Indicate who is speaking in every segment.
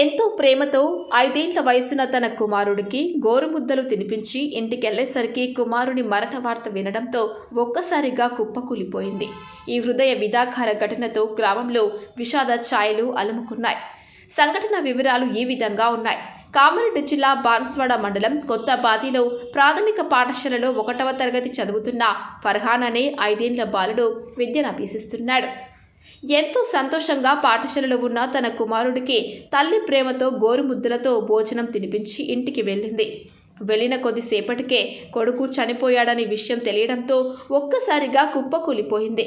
Speaker 1: ఎంతో ప్రేమతో ఐదేండ్ల వయసున్న తన కుమారుడికి గోరుముద్దలు తినిపించి ఇంటికెళ్ళేసరికి కుమారుని మరణ వార్త వినడంతో ఒక్కసారిగా కుప్పకూలిపోయింది. ఈ హృదయ విదాకార ఘటనతో గ్రామంలో విషాద ఛాయలు అలుముకున్నాయి. సంఘటన వివరాలు ఈ విధంగా ఉన్నాయి. కామారెడ్డి జిల్లా బాన్స్వాడ మండలం కొత్త బాదిలో ప్రాథమిక పాఠశాలలో ఒకటవ తరగతి చదువుతున్న ఫర్హాన్ అనే ఐదేండ్ల బాలుడు విద్యనభ్యసిస్తున్నాడు ఎంతో సంతోషంగా పాఠశాలలో ఉన్న తన కుమారుడికి తల్లి ప్రేమతో గోరుముద్దలతో భోజనం తినిపించి ఇంటికి వెళ్ళింది. వెళ్ళిన కొద్దిసేపటికే కొడుకు చనిపోయాడని విషయం తెలియడంతో ఒక్కసారిగా కుప్పకూలిపోయింది.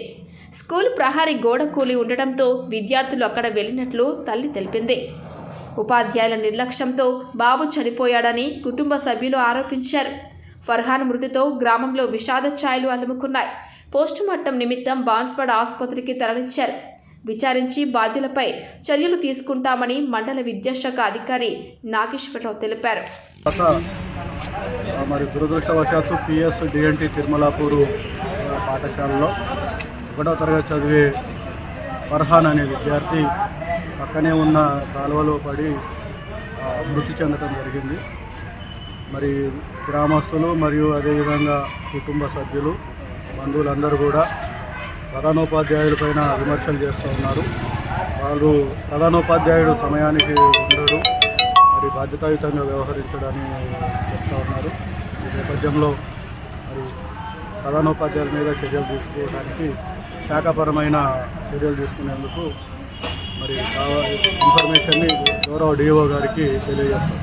Speaker 1: స్కూల్ ప్రహారీ గోడ కూలి ఉండడంతో విద్యార్థులు అక్కడ వెళ్ళినట్లు తల్లి తెలిపింది. ఉపాధ్యాయుల నిర్లక్ష్యంతో బాబు చనిపోయాడని కుటుంబ సభ్యులు ఆరోపించారు. ఫర్హాన్ మృతితో గ్రామంలో విషాద ఛాయలు అలుముకున్నాయి. పోస్టుమార్టం నిమిత్తం బాన్స్వాడ ఆసుపత్రికి తరలించారు. విచారించి బాధ్యులపై చర్యలు తీసుకుంటామని మండల విద్యాశాఖ అధికారి నాగేశ్వరరావు తెలిపారు.
Speaker 2: మరి దురదృష్టవశాత్తు పిఎస్ డిఎన్టీ తిరుమలాపూరు పాఠశాలలో ఒకటో తరగతి చదివే ఫర్హాన్ అనే విద్యార్థి పక్కనే ఉన్న కాలువలో పడి మృతి చెందడం జరిగింది. మరి గ్రామస్తులు మరియు అదేవిధంగా కుటుంబ సభ్యులు బంధువులందరూ కూడా ప్రధానోపాధ్యాయులపైన విమర్శలు చేస్తూ ఉన్నారు. వాళ్ళు ప్రధానోపాధ్యాయుడు సమయానికి ఉండడు మరి బాధ్యతాయుతంగా వ్యవహరించడాన్ని చెప్తా ఉన్నారు. ఈ నేపథ్యంలో మరి ప్రధానోపాధ్యాయుల మీద చర్యలు తీసుకోవడానికి శాఖాపరమైన చర్యలు తీసుకునేందుకు మరి ఇన్ఫర్మేషన్ని గౌరవ డిఓ గారికి తెలియజేస్తాం.